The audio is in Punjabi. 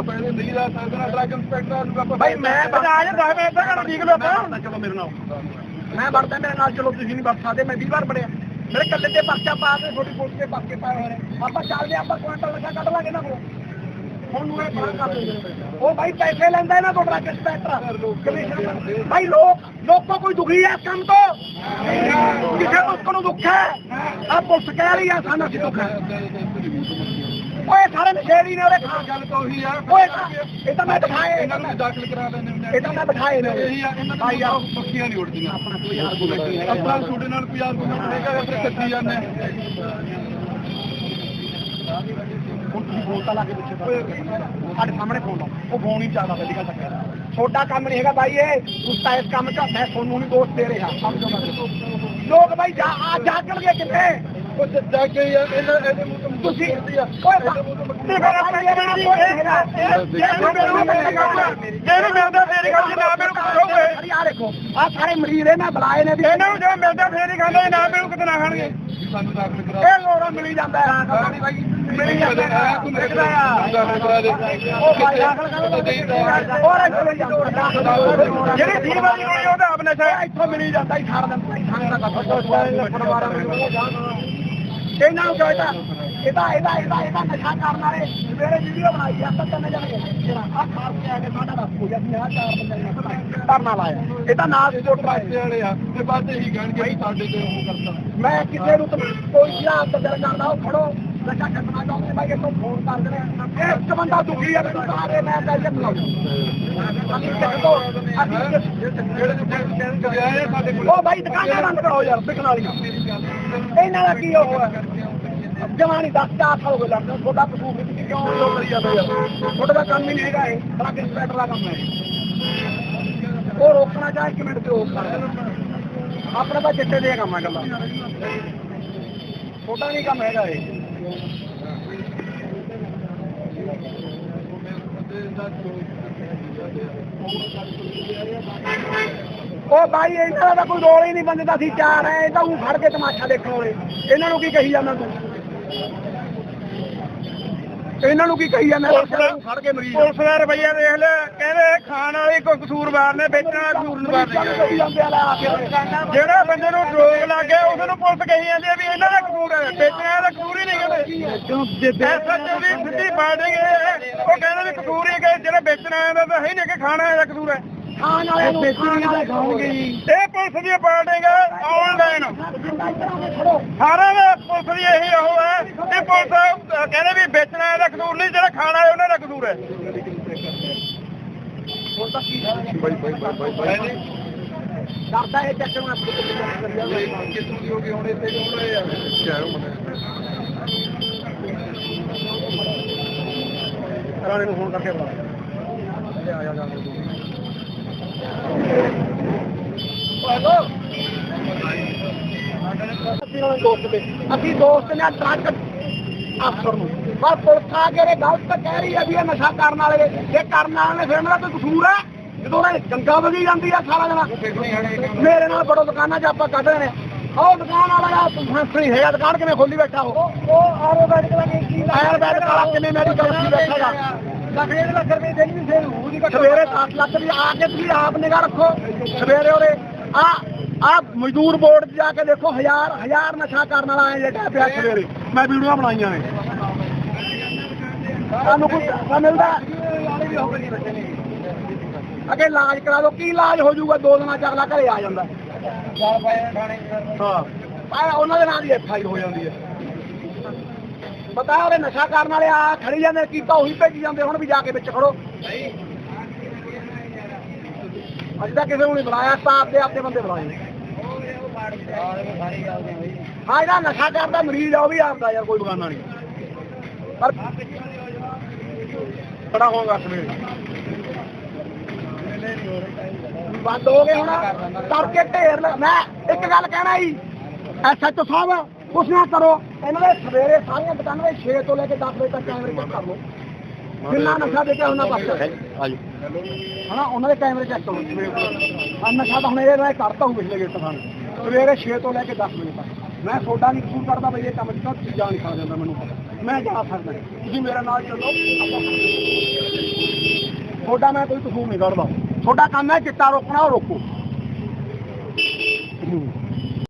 ਆਪਾਂ ਇਹਦੇ ਨਹੀਂ ਦਾ ਸਕਦਾ ਡਰੱਗ ਇੰਸਪੈਕਟਰ ਨੂੰ ਆਪਾਂ ਭਾਈ ਮੈਂ ਬਜਾ ਜਾ ਦਸ ਮਿੰਟ ਤੱਕ ਠੀਕ ਲੋ ਚਲੋ ਮੇਰੇ ਨਾਲ। ਮੈਂ ਵੜਦਾ ਮੇਰੇ ਨਾਲ ਚਲੋ ਤੁਸੀਂ ਨਹੀਂ ਵੜ ਸਕਦੇ ਮੈਂ 20 ਵਾਰ ਬੜਿਆ ਮੇਰੇ ਕੱਲੇ ਤੇ ਪਰਚਾ ਪਾ ਕੇ ਛੋਟੀ ਪੁਲਿਸ ਦੇ ਪਰਚੇ ਪਾਏ ਹੋਏ ਨੇ। ਆਪਾਂ ਚੱਲਦੇ ਆਪਾਂ ਕੁਆਂਟਲ ਲੱਗਾ ਕੱਢ ਲਾਂਗੇ ਨਾ ਕੋਲ। ਹੁਣ ਨੂੰ ਇਹ ਫ਼ਰਕ ਕਰ ਉਹ ਭਾਈ ਪੈਸੇ ਲੈਂਦਾ ਇਹਨਾਂ ਤੋਂ ਡਰੱਗ ਇੰਸਪੈਕਟਰ ਕਮਿਸ਼ਨਰ ਭਾਈ ਲੋਕ ਲੋਕਾਂ ਕੋਈ ਦੁਖੀ ਹੈ ਇਸ ਕੰਮ ਤੋਂ? ਕਿਸੇ ਲੋਕ ਨੂੰ ਦੁੱਖ ਹੈ? ਆ ਪੁਲਿਸ ਕਹਿ ਰਹੀ ਆ ਸਾਨੂੰ ਦੁੱਖ ਹੈ। ਓਏ ਸਾਰੇ ਨਸ਼ੇੜੀ ਨੇ ਉਹਦੇ ਗੱਲ ਤਾਂ ਉਹੀ ਆ। ਓਏ ਇਹ ਤਾਂ ਮੈਂ ਦਿਖਾਏ ਇਹਨਾਂ ਨੂੰ ਦਾਖਲ ਕਰਾ ਲੈਂਦੇ ਨੇ ਇਹ ਤਾਂ ਮੈਂ ਦਿਖਾਏ ਨੇ ਇਹੀ ਆ ਇਹਨਾਂ ਭਾਈ ਆ। ਦੀਆਂ ਪੱਕੀਆਂ ਨਹੀਂ ਉੱਡਦੀਆਂ। ਆਪਣਾ ਕੋਈ ਆਰਗੂਮੈਂਟ ਨਹੀਂ। ਹੈਗਾ ਆਪਣਾ ਤੁਹਾਡੇ ਨਾਲ ਕੋਈ ਆਰਗੂਮੈਂਟ ਨਹੀਂ ਹੈਗਾ ਫਿਰ ਕੱਟੀ ਜਾਂਦੇ ਹੁਣ ਤੁਸੀਂ ਫੋਨ ਤਾਂ ਲਾ ਕੇ ਪਿੱਛੇ ਸਾਡੇ ਸਾਹਮਣੇ ਫੋਨ ਲਾਓ। ਉਹ ਫੋਨ ਹੀ ਚੱਲਦਾ ਪਹਿਲੀ ਗੱਲ ਤਾਂ ਛੋਟਾ ਕੰਮ ਨਹੀਂ ਹੈਗਾ ਬਾਈ ਇਹ। ਤੁਸੀਂ ਤਾਂ ਇਸ ਕੰਮ ਹੱਥ ਹੈ ਤੁਹਾਨੂੰ ਨਹੀਂ ਦੋਸਤ ਦੇ ਰਿਹਾ। ਸਮਝੋ ਨਾ। ਲੋਕ ਬਾਈ ਜਾ ਆ ਜਾਗਣਗੇ ਕਿੱਥੇ? ਉਹ ਜਾ ਕੇ ਯਾਰ ਇਹਨਾਂ ਇਹਦੇ ਮੂੰਹ ਤੁਸੀਂ ਓਏ ਮੇਰਾ ਪੈਸੇ ਨਹੀਂ ਹੈਗਾ ਜਿਹਨੂੰ ਮਿਲਦਾ ਫੇਰ ਹੀ ਖਾਂਦੇ ਨਾ ਮੈਨੂੰ ਕੁਝ ਆ ਦੇਖੋ ਆ ਸਾਰੇ ਮਰੀਜ਼ ਨੇ ਮੈਂ ਬੁਲਾਏ ਨੇ ਵੀ ਇਹਨਾਂ ਨੂੰ ਜੇ ਮਿਲਦਾ ਫੇਰ ਹੀ ਖਾਂਦੇ ਨਾ ਮੈਨੂੰ ਕਿਤੇ ਨਾ ਖਾਣਗੇ ਸਾਨੂੰ ਦਾਖਲ ਕਰਾ ਇਹ ਲੋੜਾ ਮਿਲੀ ਜਾਂਦਾ ਹੈ ਨਹੀਂ ਬਾਈ ਮਿਲੀ ਜਾਂਦਾ ਹੈ ਤੂੰ ਦੇਖਦਾ ਆ ਦਾਖਲ ਕਰਾ ਦੇ ਉਹ ਭਾਈ ਦਾਖਲ ਕਰੋ ਹੋਰ ਚਲੇ ਜਾਂਦਾ ਜਿਹੜੀ ਦੀ ਵਾਲੀ ਉਹਦਾ ਆਪ ਨਸ਼ਾ ਇੱਥੋਂ ਮਿਲੀ ਜਾਂਦਾ ਹੀ ਦਿੰਦਾ ਹੀ ਛੱਡ ਦਿੰਦਾ ਇਹਨਾਂ ਨੂੰ ਕਹਿੰਦਾ ਇਹਦਾ ਇਹਦਾ ਇਹਦਾ ਇਹਦਾ ਨਸ਼ਾ ਕਰਨ ਵਾਲੇ। ਸਵੇਰੇ ਵੀਡੀਓ ਬਣਾਈ ਆ ਤਾਂ ਤਿੰਨ ਜਣੇ ਜਿਹੜਾ ਆ ਖਾਸ ਕੇ ਆ ਕੇ ਸਾਡਾ ਹੋ ਜਾਂਦੀ ਆ ਚਾਰ ਬੰਦੇ ਨੇ ਧਰਨਾ ਲਾਇਆ। ਇਹਦਾ ਨਾਮ ਜੋ ਟਰੱਕ ਵਾਲੇ ਆ ਤੇ ਬਾਅਦ ਇਹੀ ਕਹਿਣਗੇ ਸਾਡੇ ਤੇ ਉਹ ਕਰਤਾ ਮੈਂ ਕਿਸੇ ਨੂੰ ਕੋਈ ਜਿਹੜਾ ਆਪ ਦਿਲ ਕਰਦਾ ਉਹ ਫੜੋ ਨਸ਼ਾ ਕੱਟਣਾ ਚਾਹੁੰਦੇ ਬਾਈ ਇਹਨੂੰ ਫੋਨ ਕਰ ਦੇਣੇ। ਇੱਕ ਬੰਦਾ ਦੁਖੀ ਆ ਤੂੰ ਸਾਰੇ ਮੈਂ ਪੈਸੇ ਬੁਲਾਉਂ ਅਸੀਂ ਕਿਸੇ ਅਸੀਂ ਉਹ ਬਾਈ, ਦੁਕਾਨਾਂ ਬੰਦ ਕਰੋ ਯਾਰ ਵਿਕਣ ਵਾਲੀਆਂ। ਇਹਨਾਂ ਦਾ ਕੀ ਉਹ ਜਵਾਨੀ 10 ਚਾਰ ਹੋ ਗਏ ਤੁਹਾਡਾ ਕਸੂਰ ਨਹੀਂ ਕਿਉਂ ਲੋਕ ਕਰੀ ਜਾਂਦੇ ਯਾਰ? ਤੁਹਾਡਾ ਤਾਂ ਕੰਮ ਹੀ ਨਹੀਂ ਹੈਗਾ ਇਹ ਟਰੱਕ ਇੰਸਪੈਕਟਰ ਦਾ ਕੰਮ ਹੈ ਉਹ ਰੋਕਣਾ ਚਾਹੇ ਇੱਕ ਮਿੰਟ ਤੇ ਰੋਕ ਕਰ ਆਪਣਾ ਤਾਂ ਚਿੱਟੇ ਦੇ ਕੰਮ ਹੈ ਗੱਲਾਂ। ਤੁਹਾਡਾ ਨਹੀਂ ਕੰਮ ਹੈਗਾ ਇਹ। ਉਹ ਬਾਈ, ਇਹਨਾਂ ਦਾ ਕੋਈ ਰੋਲ ਹੀ ਨਹੀਂ ਬੰਦੇ ਦਾ ਅਸੀਂ ਚਾਰ ਹੈ ਇਹ ਤਾਂ ਉਹ ਫੜ ਕੇ ਤਮਾਸ਼ਾ ਦੇਖਣ ਵਾਲੇ। ਇਹਨਾਂ ਨੂੰ ਕੀ ਕਹੀ ਜਾਂਦਾ ਤੂੰ? ਇਹਨਾਂ ਨੂੰ ਕੀ ਕਹੀ ਜਾਂਦਾ ਫੜ ਕੇ ਮਰੀਜ਼ ਪੁਲਿਸ ਦਾ ਰਵਈਆ ਦੇਖ ਲੈ। ਕਹਿੰਦੇ ਖਾਣ ਵਾਲੇ ਕੋਈ ਕਸੂਰਵਾਰ ਨੇ ਵੇਚਣ ਵਾਲਾ ਕਸੂਰਵਾਰ ਕੇ। ਜਿਹੜਾ ਬੰਦੇ ਨੂੰ ਰੋਗ ਲੱਗ ਗਿਆ ਉਸ ਨੂੰ ਪੁਲਿਸ ਕਹੀ ਜਾਂਦੀ ਹੈ ਵੀ ਇਹਨਾਂ ਦਾ ਕਸੂਰ ਹੈ। ਵੇਚਣ ਵਾਲਾ ਦਾ ਕਸੂਰ ਹੀ ਨਹੀਂ ਕਹਿੰਦੇ। ਐਸਾ ਜਿਹੜੀ ਸਿੱਧੀ ਬਾੜਿੰਗ ਉਹ ਕਹਿੰਦੇ ਵੀ ਕਸੂਰ ਹੀ ਹੈ ਜਿਹੜਾ ਵੇਚਣ ਆਇਆ ਦਾ ਤਾਂ ਹੈ ਨਹੀਂ ਕਿ ਖਾਣ ਵਾਲੇ ਦਾ ਕਸੂਰ ਹੈ। ਖਾਣ ਵਾਲੇ ਨੂੰ ਖਾਣ ਵਾਲੇ ਖਾਣਗੇ ਜੀ। ਇਹ ਪੁਲਿਸ ਦੀ ਬਾੜਿੰਗ ਆਨਲਾਈਨ ਖੜੋ ਸਾਰਿਆਂ ਦਾ ਪੁਲਿਸ ਦੀ ਇਹੀ ਉਹ ਹੈ ਕਿ ਪੁਲਿਸ ਅਹ, ਕਹਿੰਦੇ ਵੀ ਵੇਚਣ ਵਾਲੇ ਦਾ ਕਸੂਰ ਨਹੀਂ ਜਿਹੜਾ ਖਾਣ ਵਾਲੇ ਉਹਨਾਂ ਦਾ ਕਸੂਰ ਹੈ। ਹੁਣ ਤਾਂ ਕੀ ਬਾਈ ਬਾਈ ਬਾਈ ਬਾਈ ਬਾਈ। ਡਰਦਾ ਇਹ ਚੱਕਰ ਦੀ ਹੋ ਗਈ ਹੁਣ ਇੱਥੇ ਰਹੇ ਆ? ਕਿਆ ਮਨੇ ਰਾਣੇ ਨੂੰ ਫੋਨ ਕਰਕੇ ਬੁਲਾ ਆ ਜਾ ਜਾ ਅਸੀਂ ਦੋਸਤ ਨੇ। ਅਸੀਂ ਦੋਸਤ ਨੇ ਟਰੱਕ ਅਫਸਰ ਨੂੰ ਪਰ ਪੁਲਿਸ ਆ ਕੇ ਇਹ ਗਲਤ ਕਹਿ ਰਹੀ ਹੈ ਵੀ ਇਹ ਨਸ਼ਾ ਕਰਨ ਵਾਲੇ ਇਹ ਕਰਨ ਵਾਲੇ ਨੇ ਫਿਰ ਇਹਨਾਂ ਦਾ ਕੋਈ ਕਸੂਰ ਹੈ? ਜਦੋਂ ਇਹ ਜੰਗਾ ਵਗੀ ਜਾਂਦੀ ਆ ਸਾਰਾ ਜਣਾ ਮੇਰੇ ਨਾਲ ਬੜੋ ਦੁਕਾਨਾਂ 'ਚ ਆਪਾਂ ਕੱਢਦੇ ਨੇ ਉਹ ਦੁਕਾਨ ਵਾਲਾ ਫੈਂਸਰੀ ਹੈ। ਦੁਕਾਨ ਕਿਵੇਂ ਖੋਲੀ ਬੈਠਾ ਉਹ? ਉਹ ਆਯੁਰਵੈਦਿਕ ਦਾ ਕੀ ਆਯੁਰਵੈਦਿਕ ਵਾਲਾ ਕਿਵੇਂ ਮੈਡੀਕਲ ਕੀ ਬੈਠਾਗਾ ਲੱਖ ਡੇਢ ਲੱਖ ਰੁਪਏ ਦੇ ਵੀ ਸੇਲ ਹੋਊਗੀ ਸਵੇਰੇ 10 ਲੱਖ ਦੀ ਆ ਕੇ ਤੁਸੀਂ ਆਪ ਨਿਗਾਹ ਰੱਖੋ। ਸਵੇਰੇ ਉਹਦੇ ਆ ਆ ਮਜ਼ਦੂਰ ਬੋਰਡ ਜਾ ਕੇ ਦੇਖੋ ਹਜ਼ਾਰ ਹਜ਼ਾਰ ਨਸ਼ਾ ਕਰਨ ਵਾਲਾ ਐ ਜਿਹੜਾ ਪਿਆ ਸਵੇਰੇ। ਮੈਂ ਵੀਡੀਓ ਬਣਾਈਆਂ ਨੇ। ਸਾਨੂੰ ਕੋਈ ਪੈਸਾ ਮਿਲਦਾ? ਅਗੇ ਇਲਾਜ ਕਰਾ ਦਿਓ ਕੀ ਇਲਾਜ ਹੋ ਜਾਊਗਾ? ਦੋ ਦਿਨਾਂ ਚ ਅਗਲਾ ਘਰੇ ਆ ਜਾਂਦਾ। ਹਾਂ। ਆ ਉਹਨਾਂ ਦੇ ਨਾਂ ਦੀ ਐਫ ਹੋ ਜਾਂਦੀ ਹੈ। ਪਤਾ ਉਹਦੇ ਨਸ਼ਾ ਕਰਨ ਵਾਲੇ ਆ, ਖੜੀ ਜਾਂਦੇ, ਕੀਤਾ ਉਹੀ ਭੇਜੀ ਜਾਂਦੇ, ਹੁਣ ਵੀ ਜਾ ਕੇ ਵਿੱਚ ਖੜੋ। ਅੱਜ ਤੱਕ ਕਿਸੇ ਨੂੰ ਨਹੀਂ ਬੁਲਾਇਆ ਤਾਂ ਆਪਦੇ ਆਪਦੇ ਬੰਦੇ ਬੁਲਾਏ। ਹਾਂ ਜਿਹੜਾ ਨਸ਼ਾ ਕਰਦਾ, ਮਰੀਜ਼ ਆ, ਉਹ ਵੀ ਆਪਦਾ ਯਾਰ, ਕੋਈ ਬਗਾਨਾ ਨਹੀਂ। ਪਰ ਬੜਾ ਹੋਗਾ ਸਵੇਰੇ ਬੰਦ ਹੋ ਗਏ ਹੁਣ। ਕਰਕੇ ਢੇਰ ਲਾ- ਮੈਂ ਇੱਕ ਗੱਲ ਕਹਿਣਾ ਜੀ। ਐਸਐਚਓ ਸਾਹਿਬ ਕੁਛ ਨਾ ਕਰੋ। ਇਹਨਾਂ ਦੇ ਸਵੇਰੇ ਸਾਰੀਆਂ ਦੁਕਾਨਾਂ ਦੇ 6 ਤੋਂ ਲੈ ਕੇ 10 ਵਜੇ ਤੱਕ ਕੈਮਰੇ ਚੈੱਕ ਕਰ ਲਓ। ਜਿੰਨਾ ਨਸ਼ਾ ਦੇਖਿਆ ਉਹਨਾਂ ਪਾਸੇ। ਆਜੋ ਹਨਾ ਉਹਨਾਂ ਦੇ ਕੈਮਰੇ ਚੈੱਕ ਕਰੋ। ਸਵੇਰੇ ਆ ਨਸ਼ਾ ਤਾਂ ਹੁਣ ਇਹ ਰਾਇ ਕਰਤਾ ਹੂੰ ਪਿਛਲੇ ਗੇਟ ਤੋਂ। ਸਵੇਰੇ 6 ਤੋਂ ਲੈ ਕੇ 10 ਵਜੇ ਤੱਕ। ਮੈਂ ਸੋਡਾ ਨਹੀਂ ਕਸੂਰ ਕਰਦਾ ਬਈ ਇਹ ਕੰਮ ਚ ਤਾਂ ਤੁਸੀਂ ਜਾ ਨਹੀਂ ਸਕਦਾ ਮੈਨੂੰ। ਪਤਾ। ਮੈਂ ਜਾ ਸਕਦਾ। ਤੁਸੀਂ ਮੇਰੇ ਨਾਲ ਚੱਲੋ ਤੁਹਾਡਾ ਮੈਂ ਕੋਈ ਕਸੂਰ ਨਹੀਂ ਕਰਦਾ ਤੁਹਾਡਾ ਕੰਮ ਹੈ ਚਿੱਟਾ ਰੋਕਣਾ, ਉਹ ਰੋਕੋ।